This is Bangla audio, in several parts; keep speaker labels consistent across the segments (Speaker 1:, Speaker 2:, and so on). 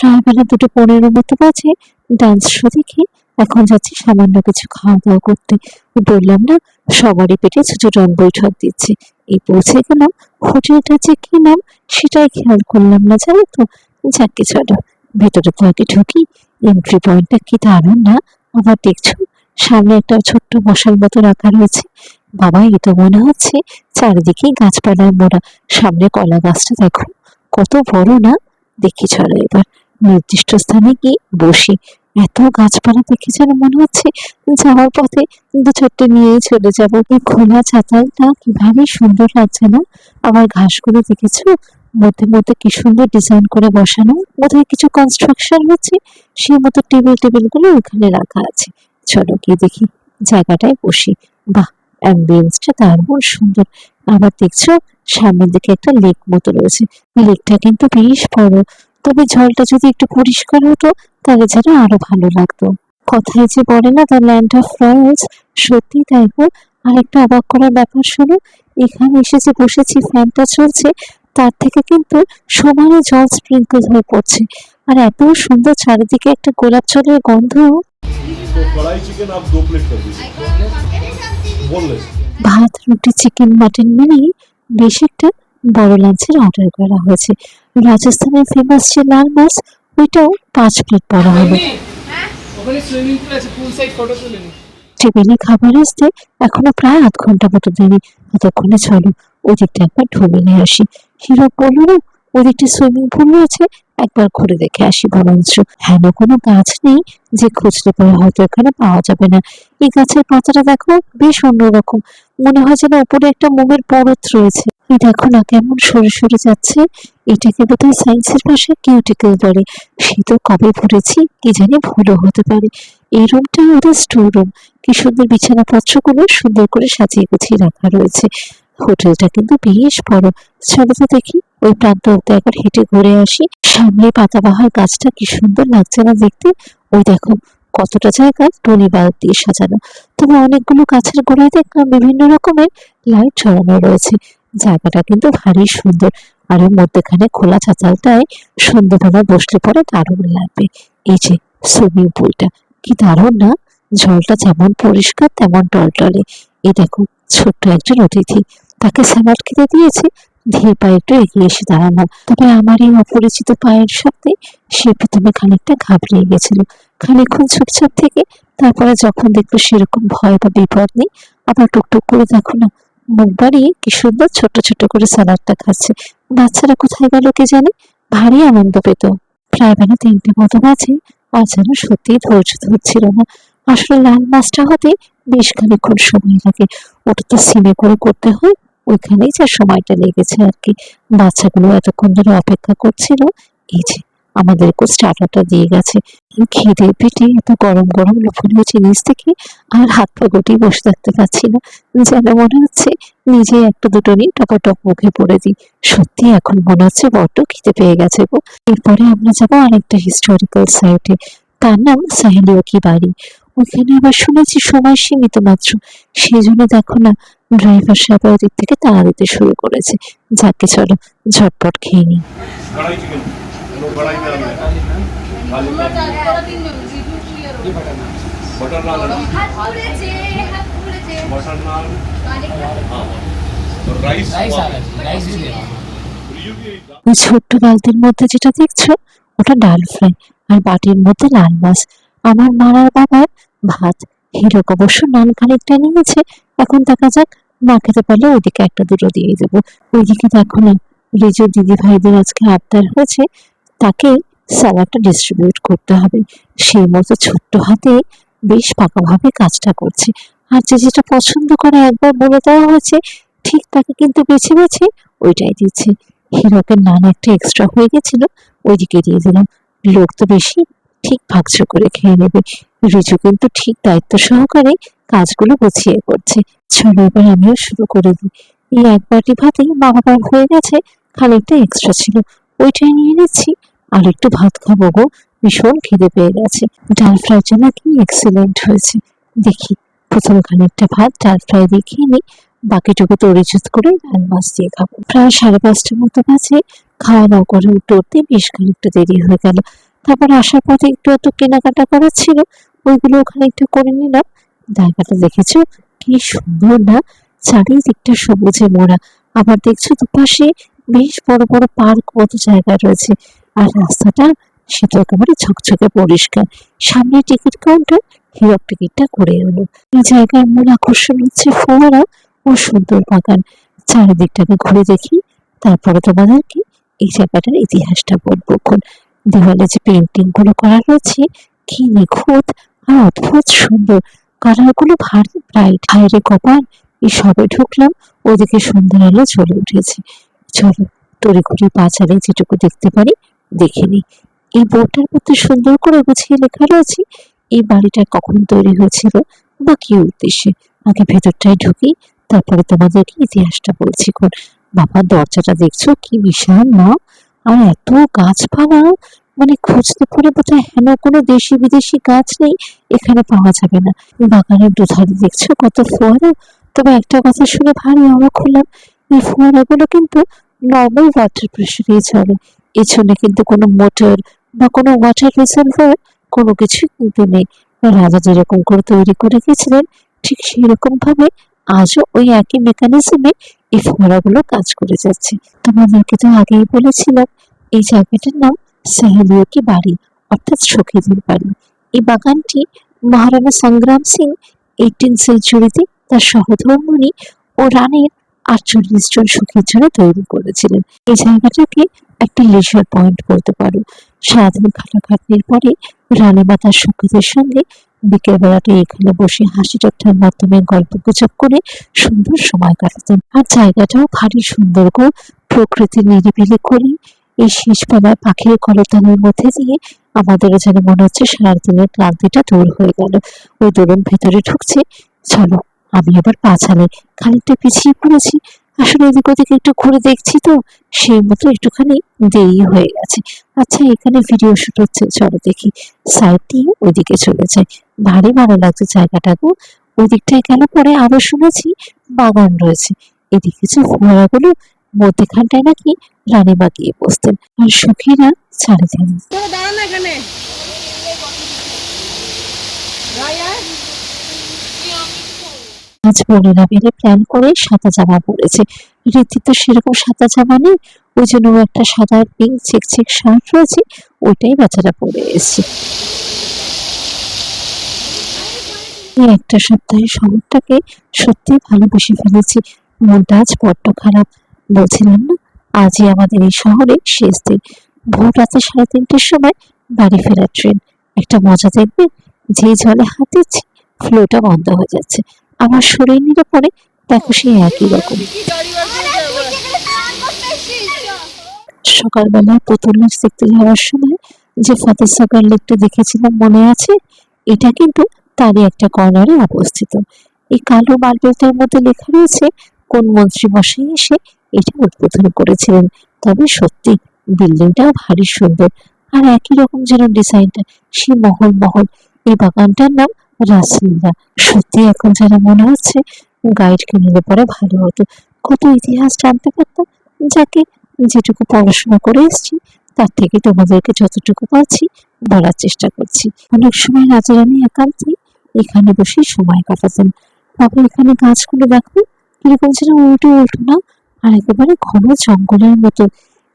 Speaker 1: প্রায় বেলা দুটো পনেরো মতো বাজে ডান্স শো দেখে এখন যাচ্ছি সামান্য কিছু খাওয়া দাওয়া করতে। বললাম, না, সবারই পেটে ছোটন বৈঠক দিচ্ছে। এই পৌঁছে গেলাম হোটেলটা যে কি নাম, সেটাই খেয়াল করলাম না, জানো তো? যাকে চলো। ভেতরে তো আগে ঢুকি। এন্ট্রি পয়েন্টটা কি দারুণ, না? আবার দেখছ, সামনে একটা ছোট্ট মশাল মতো রাখা রয়েছে। বাবা, এ তো মনে হচ্ছে চারিদিকে গাছপালায় মোড়া। সামনে কলা গাছটা দেখো, কত বড়, না? দেখি চলো এবার। নির্দিষ্ট স্থানে গিয়ে বসি এত গাছপালা দেখে যেন মনে হচ্ছে যাওয়ার পথে দু চারটে নিয়ে চলে যাব। এই খোলা চাতালটা কীভাবে সুন্দর লাগছে না? আবার ঘাসগুলো দেখেছ? মধ্যে মধ্যে কি সুন্দর ডিজাইন করে বসানো। বোধহয় কিছু কনস্ট্রাকশন হচ্ছে। সেই মতো টেবিল টেবিলগুলো ওখানে রাখা আছে। চলো গিয়ে দেখি জায়গাটায় বসি। বাহ অ্যাম্বিয়েন্সটা দারুণ সুন্দর। আবার দেখছ সামনের দিকে একটা লেক মতো রয়েছে। লেকটা কিন্তু বেশ বড়। তবে জলটা যদি একটু পরিষ্কার হতো, তাহলে যেন আরও ভালো লাগতো। কথায় যে বলে না দ্য ল্যান্ড অফ রয়্যালস সত্যি তাই গো। আরেকটা অবাক করার ব্যাপার শুনো, এখানে এসে যে বসেছি, ফ্যানটা চলছে, তার থেকে কিন্তু সমানে জল স্প্রিঙ্কল হয়ে পড়ছে। আর এত সুন্দর চারিদিকে একটা গোলাপ জলের গন্ধ। ভাত, রুটি চিকেন মাটন মিলিয়ে বেশ একটা বড় লাঞ্চের অর্ডার করা হয়েছে। রাজস্থানের ফেমাস যে লাল মাছ ওইটাও পাঁচ প্লেট পড়া
Speaker 2: হবে।
Speaker 1: টেবিলে খাবার আসতে এখনও প্রায় আধ ঘণ্টা মতো দেরি। ততক্ষণে চলো ওদিকটা দিকটা একবার ঢুকে নিয়ে আসি। হিরো বলল না ওই দিকটা সুইমিং পুল রয়েছে। একবার ঘুরে দেখে আসি বরঞ্চ। হেন কোনো গাছ নেই যে খুঁজলে পরে হয়তো এখানে পাওয়া যাবে না। এই গাছের পাতাটা দেখো, বেশ অন্যরকম। মনে হয় যেন উপরে একটা মোমের পরত রয়েছে। এই দেখো না কেমন সরে সরে যাচ্ছে। এটাকে বোধহয় সায়েন্সের ভাষায় কিউটিকেল বলে। সে তো কবে ভরেছি কি জানি ভুলও হতে পারে। এই রুমটা ওদের স্টোর রুম কি সুন্দর বিছানাপত্রগুলো সুন্দর করে সাজিয়ে গুছিয়ে রাখা রয়েছে। হোটেলটা কিন্তু বেশ বড়। চলো তো দেখি ওই প্রান্ত অব্দি একবার হেঁটে ঘুরে আসি। সামনে পাতাবাহার গাছটা কি সুন্দর লাগছে না দেখতে? ওই দেখো, কতটা জায়গা টনি বাল্ব দিয়ে সাজানো। তবে অনেকগুলো গাছের গোড়ায় দেখলাম বিভিন্ন রকমের লাইট ঝরানো রয়েছে। জায়গাটা কিন্তু ভারী সুন্দর। আর এর মধ্যেখানে খোলা চাতালটায় সন্ধ্যেবেলা বসলে পরে দারুণ লাগবে। এই যে সুইমিং পুলটা, কি দারুণ না? জলটা যেমন পরিষ্কার তেমন টলটলে। এই দেখো, ছোট্ট একজন অতিথি, তাকে স্যালাড খেতে দিয়েছে। ধীরে পায়ে একটু এগিয়ে এসে দাঁড়ালাম। তবে আমার এই অপরিচিত পায়ের সাথে সে প্রথমে খানিকটা ঘাবড়িয়ে গেছিল। খানিকক্ষণ চুপচাপ থেকে তারপরে যখন দেখল সেরকম ভয় বা বিপদ নেই, আবার টুকটুক করে দেখো না, মুখ বাড়িয়ে কি সুন্দর ছোট ছোট করে স্যালাডটা খাচ্ছে। বাচ্চারা কোথায় গেল কে জানে? ভারী আনন্দ পেত। প্রায় বেলা তিনটে মতো বাজে আর যেন সত্যিই ধৈর্য ধরছিল না। আসলে লাল মাছটা হতে বেশ খানিকক্ষণ সময় লাগে। ওটা তো সিমে করে করতে হয় ওইখানেই যা সময়টা লেগেছে আর কি। বাচ্চাগুলো এতক্ষণ ধরে অপেক্ষা করছিল, এই যে আমাদেরকে স্টার্টারটা দিয়ে গেছে। খিদে পেটে এত গরম গরম লোভনীয় জিনিস থেকে আর হাত পা গুটিয়ে বসে থাকতে পারছি না। যেন মনে হচ্ছে নিজে একটা দুটো নিয়ে টপাটপ মুখে পড়ে দিই। সত্যি এখন মনে হচ্ছে বড্ড খিদে পেয়ে গেছে গো। এরপরে আমরা যাব আরেকটা হিস্টোরিক্যাল সাইটে তার নাম সাহেলিও কি বাড়ি। ওখানে আবার শুনেছি সময় সীমিত মাত্র। সেই জন্য দেখো না ড্রাইভার সাহেব ওদিক দিক থেকে তাড়া দিতে শুরু করেছে। যাকে চলো, ঝটপট খেয়ে নি ছোট্ট বালতির মধ্যে যেটা দেখছ, ওটা ডাল ফ্রাই আর বাটির মধ্যে লাল মাছ। আমার মারার বাবার ভাত। হিরক অবশ্য নান খানিকটা নিয়েছে এখন দেখা যাক না খেতে পারলে ওইদিকে একটা দুটো দিয়ে দেবো। ওইদিকে দেখো না রিজু দিদি ভাইদের আজকে আবদার হয়েছে, তাকে স্যালাডটা ডিস্ট্রিবিউট করতে হবে। সেই মতো ছোট্ট হাতে বেশ পাকাভাবে কাজটা করছে। আর যে যেটা পছন্দ করে একবার বলে দেওয়া হয়েছে, ঠিক তাকে কিন্তু বেছে বেছে ওইটাই দিচ্ছে। হিরকের নান একটা এক্সট্রা হয়ে গেছিল, ওইদিকে দিয়ে দিলাম। লোক তো বেশি ঠিক ভাগছ করে খেয়ে নেবে। রিজু কিন্তু ঠিক দায়িত্ব সহকারে কাজগুলো গুছিয়ে করছে। চলো এবার আমিও শুরু করে দিই। এই এক বাটি ভাতেই মা বাবার হয়ে গেছে, খানিকটা এক্সট্রা ছিল। ওইটাই নিয়ে নিচ্ছি। আর একটু ভাত খাব গো, ভীষণ খিদে পেয়ে গেছে। ডাল ফ্রাই ফ্রাইটা নাকি এক্সিলেন্ট হয়েছে। দেখি, প্রথম খানিকটা ভাত ডাল ফ্রাই দিয়ে খেয়ে নিই। বাকিটুকু তরিজুত করে লাল মাছ দিয়ে খাব। প্রায় সাড়ে পাঁচটার মতো বাজে। খাওয়া দাওয়া করে উঠতে উঠতে বেশ খানিকটা দেরি হয়ে গেল। তারপর আসার পথে একটু একটু কেনাকাটা করার ছিল, ওইগুলো ওখানে একটু করে নিলাম। জায়গাটা দেখেছ? কি সুন্দর না? চারিদিকটা সবুজে মোড়া। আবার দেখছ দুপাশে বেশ বড় বড় পার্ক মতো জায়গা রয়েছে। আর রাস্তাটা সেটা একেবারে ঝকঝকে পরিষ্কার। সামনে টিকিট কাউন্টার, হিরক টিকিটটা করে এলো। এই জায়গার মূল আকর্ষণ হচ্ছে ফোয়ারা ও সুন্দর বাগান। চারিদিকটাকে ঘুরে দেখি, তারপরে তোমাদেরকে এই জায়গাটার ইতিহাসটা বলব দেওয়ালে যে পেন্টিংগুলো করা রয়েছে কি নিখুঁত, আর অদ্ভুত সুন্দর। কালারগুলো ভারী ব্রাইট বাইরে কপাল, এই সবে ঢুকলাম, ওদিকে সন্ধ্যার আলো চলে উঠেছে। চলো তড়ি ঘড়ি পা যেটুকু দেখতে পারি, দেখে নিই। এই বোর্ডটার মধ্যে সুন্দর করে গুছিয়ে লেখা রয়েছে, এই বাড়িটা কখন তৈরি হয়েছিল বা কি উদ্দেশ্যে? আগে ভেতরটায় ঢুকি, তারপরে তোমাদেরকে ইতিহাসটা বলছি কোন বাবা, দরজাটা দেখছ? কি বিশাল না আর এত গাছপালা মানে খুঁজতে পড়ে বোধহয় হেন কোনো দেশি বিদেশি গাছ নেই, এখানে পাওয়া যাবে না। বাগানের দুধারে দেখছ কত ফোয়ারা? তবে একটা কথা শুনে ভারী অবাক হলাম, এই ফোয়ারাগুলো কিন্তু নর্মাল ওয়াটার প্রেশারেই চলে এছনে কিন্তু কোনো মোটর বা কোনো ওয়াটার রিজার্ভার কোনো কিছুই কিন্তু নেই। রাজা যেরকম করে তৈরি করে গেছিলেন, ঠিক সেই রকম ভাবে আজও ওই একই মেকানিজমে এই ফোয়ারাগুলো কাজ করে যাচ্ছে। তোমাদেরকে তো আগেই বলেছিলাম, এই জায়গাটার নাম সাহেলিও কি বাড়ি, অর্থাৎ সখীদের বাড়ি। এই বাগানটি মহারাণা সংগ্রাম সিং এইটিন সেঞ্চুরিতে তার সহধর্মণী ও রানীর আটচল্লিশ জন সখীর জন্য তৈরি করেছিলেন। এই জায়গাটাকে একটা লেজার পয়েন্ট বলতে পারো। সারাদিন খাটাখাটনির পরে রানীমা তার সখীদের সঙ্গে বিকেল বেলাটা এখানে বসে হাসি ঠাট্টার মাধ্যমে গল্প গুজব করে সুন্দর সময় কাটাতেন। আর জায়গাটাও ভারী সুন্দর গো। প্রকৃতির নিরিবিলি করে এই শেষবেলা পাখির কলতানের মধ্যে দিয়ে আমাদেরও যেন মনে হচ্ছে সারাদিনের ক্লান্তিটা দূর হয়ে গেল। ওই দরুন ভেতরে ঢুকছে। চলো, আমি আবার পা চালাই খানিকটা পিছিয়ে পড়েছি। আসলে এদিক ওদিক একটু ঘুরে দেখছি তো, সেই মতো একটুখানি দেরি হয়ে গেছে। আচ্ছা এখানে ভিডিও শুট হচ্ছে। চলো দেখি। সাইড দিয়ে ওইদিকে চলে যাই। ভারী ভালো লাগছে জায়গাটা গো ওই দিকটায় গেলে পরে আরও শুনেছি বাগান রয়েছে। এদিকে যে ফোয়ারাগুলো মধ্যেখানটায় নাকি রানীমা গিয়ে বসতেন। আর সখীরা
Speaker 2: তোরা দাঁড়ান এখানে।
Speaker 1: আজ বোনেরা মিলে প্ল্যান করে সাদা জামা পরেছে। রীতি তো সেরকম সাদা জামা নেই ওই জন্য একটা সাদা পিঙ্ক চেক চেক শার্ট রয়েছে ওইটাই বাচ্চারা পরে এসেছে। এই একটা সপ্তাহে শহরটাকে সত্যি ভালোবেসে ফেলেছি। মনটা আজ বড্ড খারাপ। বলছিলাম না, আজই আমাদের এই শহরে শেষ দিন। ভোর রাতে সাড়ে তিনটের সময় বাড়ি ফেরার ট্রেন। একটা মজা দেখবে, যে জলে হাত দিচ্ছি ফ্লোটা বন্ধ হয়ে যাচ্ছে। আমার শরীর নিলে পরে দেখো সেই একই রকম। সকালবেলায় পুতুল নাচ দেখতে যাওয়ার সময় যে ফতেহ সাগর লেকটা দেখেছিলাম মনে আছে, এটা কিন্তু তারই একটা কর্নারে অবস্থিত। এই কালো মার্বেলটার মধ্যে লেখা রয়েছে, কোন মন্ত্রী মশাই এসে এটা উদ্বোধন করেছিলেন। তবে সত্যি, বিল্ডিংটাও ভারী সুন্দর। আর একই রকম যেন ডিজাইনটা, সেই মহল মহল। এই বাগানটার নাম রাসলীলা। সত্যি এখন যেন মনে হচ্ছে, গাইড কিনলে পরে ভালো হতো। কত ইতিহাস জানতে পারতাম, যাকে যেটুকু পড়াশোনা করে এসেছি, তার থেকে তোমাদেরকে যতটুকু পাচ্ছি বলার চেষ্টা করছি। অনেক সময় রাজা রানী একান্তে এখানে বসে সময় কাটাতেন। বাবা, এখানে গাছগুলো দেখো কীরকম যেন উল্টো উল্টো না, আর একেবারে ঘন জঙ্গলের মতো।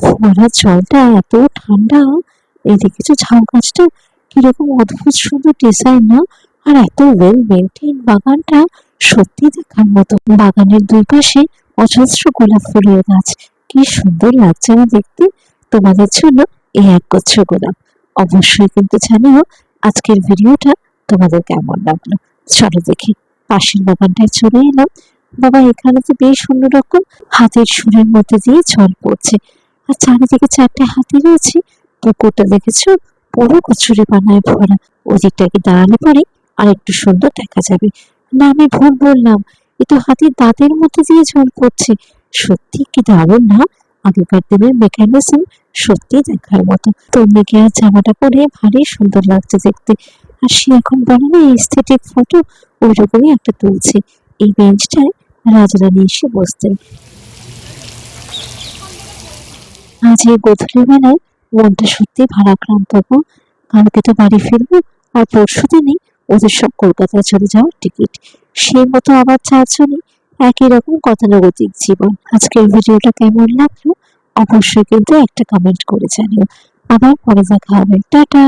Speaker 1: ফোয়ারার জলটা এত ঠান্ডা এই দেখেছ ঝাউ গাছটা কীরকম অদ্ভুত সুন্দর ডিজাইন না, আর এত ওয়েল মেনটেন বাগানটা সত্যি দেখার মতো। বাগানের দুই পাশে অজস্র গোলাপ ফুলের গাছ। কি সুন্দর লাগছে না দেখতে। তোমাদের জন্য এই এক একগুচ্ছ গোলাপ। অবশ্যই কিন্তু জানিও, আজকের ভিডিওটা তোমাদের কেমন লাগল? চলো দেখি। পাশের বাগানটায় চলে এলাম। বাবা, এখানে তো বেশ অন্যরকম হাতের সুরের মধ্যে দিয়ে জল পড়ছে। আর চারিদিকে চারটে হাতি রয়েছে। পুকুরটা দেখেছ? পুরো কচুরি বানায় ভরা। ওদিকটাকে দাঁড়ালে পরে আর একটু সুন্দর দেখা যাবে। না, আমি ভুল বললাম। এ তো হাতির দাঁতের মধ্যে দিয়ে জল পড়ছে। সত্যি কি দারুণ না? আগেকার দিনের মেকানিজম সত্যি দেখার মতো। তন্নিকে আর জামাটা পরে ভারী সুন্দর লাগছে দেখতে? আর সে এখন বলে না এস্থেটিক ফটো ওই রকমই একটা তুলছে। এই বেঞ্চটায় রাজারানী এসে বসতেন। আজ এই গধূলি বেলায় মনটা সত্যি ভারাক্রান্ত গো। কালকে তো বাড়ি ফিরবো আর পরশু দিনই ওদের সব কলকাতায় চলে যাওয়ার টিকিট সেই মতো আবার চারজনই একই রকম গতানুগতিক জীবন। আজকের ভিডিওটা কেমন লাগল? অবশ্যই কিন্তু একটা কমেন্ট করে জানিও। আবার পরে দেখা হবে। টাটা!